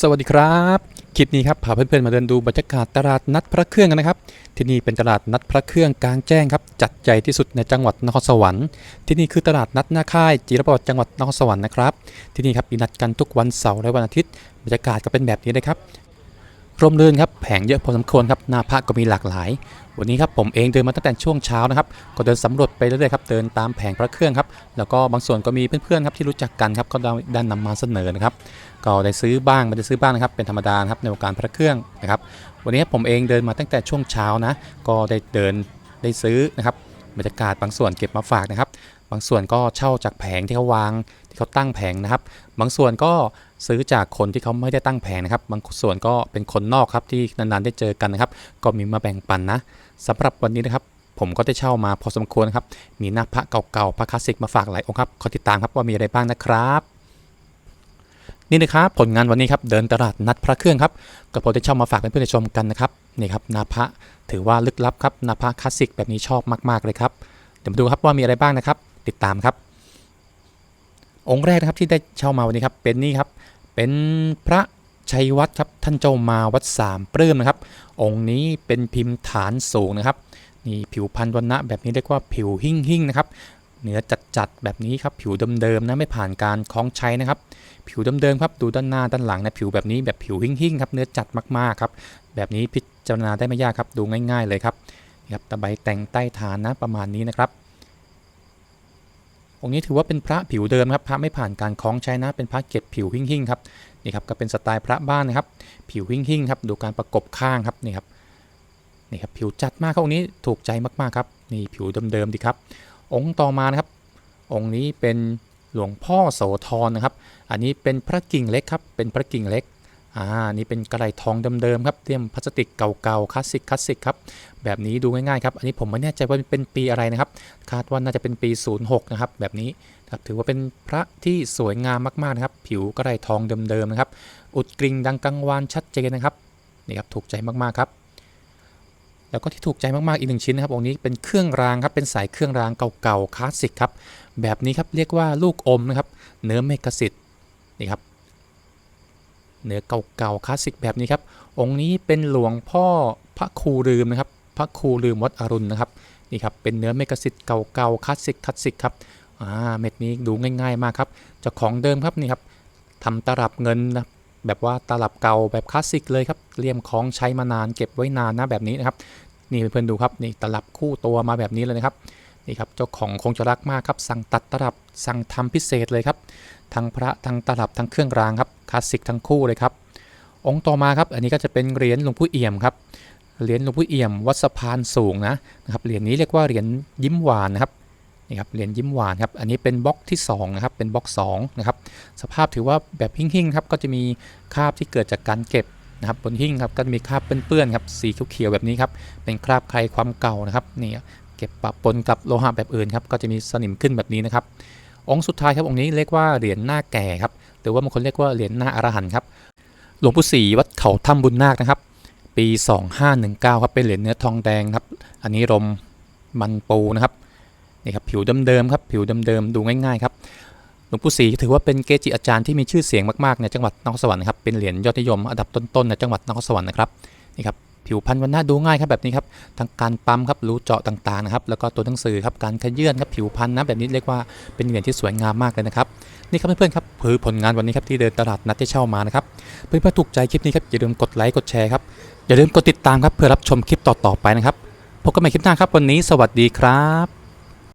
สวัสดีครับ คลิปนี้ครับพาเพื่อนๆมาเดินดูบรรยากาศตลาดนัดพระเครื่องกันนะครับ ที่นี่เป็นตลาดนัดพระเครื่องกลางแจ้งครับ จัดใหญ่ที่สุดในจังหวัดนครสวรรค์ ที่นี่คือตลาดนัดหน้าค่ายจีรปรจังหวัดนครสวรรค์นะครับ ที่นี่ครับมีนัดกันทุกวันเสาร์และวันอาทิตย์ บรรยากาศก็เป็นแบบนี้เลยครับ ร่มรื่นครับแผงเยอะพอสมควรครับหน้าพระก็มีหลากหลาย วันนี้ครับผมเองเดินมาตั้งแต่ช่วงเช้านะครับก็เดินสำรวจไปเรื่อยๆครับเดินตามแผงพระเครื่องครับแล้วก็บางส่วนก็มีเพื่อนๆครับที่รู้จักกันครับก็ได้ได้นำมาเสนอนะครับก็ได้ซื้อบ้างไม่ได้ซื้อบ้างนะครับเป็นธรรมดาครับในวงการพระเครื่องนะครับวันนี้ผมเองเดินมาตั้งแต่ช่วงเช้านะก็ได้เดินได้ซื้อนะครับบรรยากาศบางส่วนเก็บมาฝากนะครับ บางส่วนก็เช่าจากแผงที่เขาวาง ที่เขาตั้งแผงนะครับ บางส่วนก็ซื้อจากคนที่เขาไม่ได้ตั้งแผงนะครับ บางส่วนก็เป็นคนนอกครับที่นานๆได้เจอกันนะครับ ก็มีมาแบ่งปันนะสำหรับวันนี้นะครับ ผมก็ได้เช่ามาพอสมควรครับ มีหน้าพระเก่าๆพระคลาสสิกมาฝากหลายองค์ครับขอติดตามครับว่ามีอะไรบ้างนะครับนี่นะครับผลงานวันนี้ครับเดินตลาดนัดพระเครื่องครับก็พอได้เช่ามาฝากเพื่อนๆชมกันนะครับนี่ครับนาพระถือว่าลึกลับครับนาพระคลาสสิกแบบนี้ชอบมากๆเลยครับเดี๋ยวมาดูครับว่ามีอะไรบ้างนะครับ ติดตามครับ องค์แรกนะครับที่ได้เช่ามาวันนี้ครับเป็นนี่ครับเป็นพระชัยวัฒน์ครับท่านเจ้ามาวัดสามเปลื้มนะครับ องค์นี้เป็นพิมพ์ฐานสูงนะครับนี่ผิวพันธุ์วันณะแบบนี้เรียกว่าผิวหิ่งหิ่งนะครับเนื้อจัดๆแบบนี้ครับผิวเดิมๆนะไม่ผ่านการคล้องใช้นะครับ ผิวเดิมๆครับดูด้านหน้าด้านหลังนะผิวแบบนี้แบบผิวหิ่งๆครับเนื้อจัดมากๆครับแบบนี้พิจารณาได้ไม่ยากครับดูง่าย ๆ เลยครับนี่ครับตะไบแต่งใต้ฐานนะประมาณนี้นะครับ องค์นี้ถือว่าเป็นพระผิวเดิมครับพระไม่ผ่านการคล้องใช้นะเป็นพระเก็บผิวหิ่งๆครับนี่ครับก็เป็นสไตล์พระบ้านนะครับ ผิวหิ่งๆครับดูการประกบข้างครับนี่ครับนี่ครับผิวจัดมากครับองค์นี้ถูกใจมากๆครับนี่ผิวเดิมๆดีครับ องค์ต่อมานะครับ องค์นี้เป็นหลวงพ่อโสธรนะครับ อันนี้เป็นพระกิ่งเล็กครับเป็นพระกิ่งเล็ก อ่านี่เป็นกระไรทองเดิมๆครับเตรียมพลาสติกเก่าๆคลาสสิกคลาสสิกครับแบบนี้ดูง่ายๆครับอันนี้ผมไม่แน่ใจว่าเป็นปีอะไรนะครับ คาดว่าน่าจะเป็นปี 06 นะครับ แบบนี้ครับถือว่าเป็นพระที่สวยงามมากๆนะครับ ผิวกระไรทองเดิมๆนะครับ อุดกริ่งดังกังวานชัดเจนนะครับนี่ครับถูกใจมากๆครับ แล้วก็ที่ถูกใจมากๆอีกหนึ่งชิ้นนะครับองค์นี้เป็นเครื่องรางครับเป็นสายเครื่องรางเก่าๆคลาสสิกครับแบบนี้ครับเรียกว่าลูกอมนะครับเนื้อเมกสิทธิ์นี่ครับ เนื้อเก่าๆคลาสสิกแบบนี้ครับ องค์นี้เป็นหลวงพ่อพระครูลืมนะครับ พระครูลืมวัดอรุณนะครับนี่ครับเป็นเนื้อเมกสิทธิ์เก่าๆคลาสสิกคลาสสิกครับอ่าเม็ดนี้ดูง่ายๆมากครับเจ้าของเดิมครับนี่ครับทำตลับเงินนะแบบว่าตลับเก่าแบบคลาสสิกเลยครับเลี่ยมคล้องใช้มานานเก็บไว้นานนะแบบนี้นะครับนี่เพื่อนๆดูครับนี่ตลับคู่ตัวมาแบบนี้เลยนะครับนี่ครับเจ้าของคงจะรักมากครับสั่งตัดตลับสั่งทำพิเศษเลยครับทั้งพระทั้งตลับทั้งเครื่องรางครับ คลาสสิกทั้งคู่เลยครับ องค์ต่อมาครับ อันนี้ก็จะเป็นเหรียญหลวงพ่อเอี่ยมครับ เหรียญหลวงพ่อเอี่ยม วัดสะพานสูงนะนะครับ เหรียญนี้เรียกว่าเหรียญยิ้มหวานนะครับนี่ครับ เหรียญยิ้มหวานครับ อันนี้เป็นบล็อกที่สองนะครับ เป็นบล็อกสองนะครับ สภาพถือว่าแบบหิ่งๆครับ ก็จะมีคราบที่เกิดจากการเก็บนะครับบนหิ้งครับ ก็จะมีคราบเปื้อนๆครับ สีเขียวๆแบบนี้ครับ เป็นคราบใครความเก่านะครับ นี่เก็บปะปนกับโลหะแบบอื่นครับ ก็จะมีสนิมขึ้นแบบนี้นะครับ องค์สุดท้ายครับองค์นี้เรียกว่าเหรียญหน้าแก่ครับหรือว่าบางคนเรียกว่าเหรียญหน้าอรหันต์ครับหลวงปู่ศรีวัดเขาถ้ำบุญนาคนะครับ ปี 2519ครับเป็นเหรียญเนื้อทองแดงครับ อันนี้รมมันปูนะครับนี่ครับผิวเดิมๆครับผิวเดิมๆดูง่ายๆครับหลวงปู่ศรีถือว่าเป็นเกจิอาจารย์ที่มีชื่อเสียงมากๆในจังหวัดนครสวรรค์ครับเป็นเหรียญยอดนิยมอันดับต้นๆในจังหวัดนครสวรรค์นะครับนี่ครับ ผิวพันธุ์วันหน้าดูง่ายครับแบบนี้ครับทั้งการปั๊มครับรูเจาะต่างๆนะครับแล้วก็ตัวหนังสือครับการขยื่นครับผิวพันธุ์นะแบบนี้เรียกว่าเป็นเหรียญที่สวยงามมากเลยนะครับนี่ครับเพื่อนๆครับคือผลงานวันนี้ครับที่เดินตลาดนัดที่เช่ามานะครับเพื่อนๆถูกใจคลิปนี้ครับอย่าลืมกดไลค์กดแชร์ครับอย่าลืมกดติดตามครับเพื่อรับชมคลิปต่อๆไปนะครับพบกันใหม่คลิปหน้าครับวันนี้ สวัสดีครับ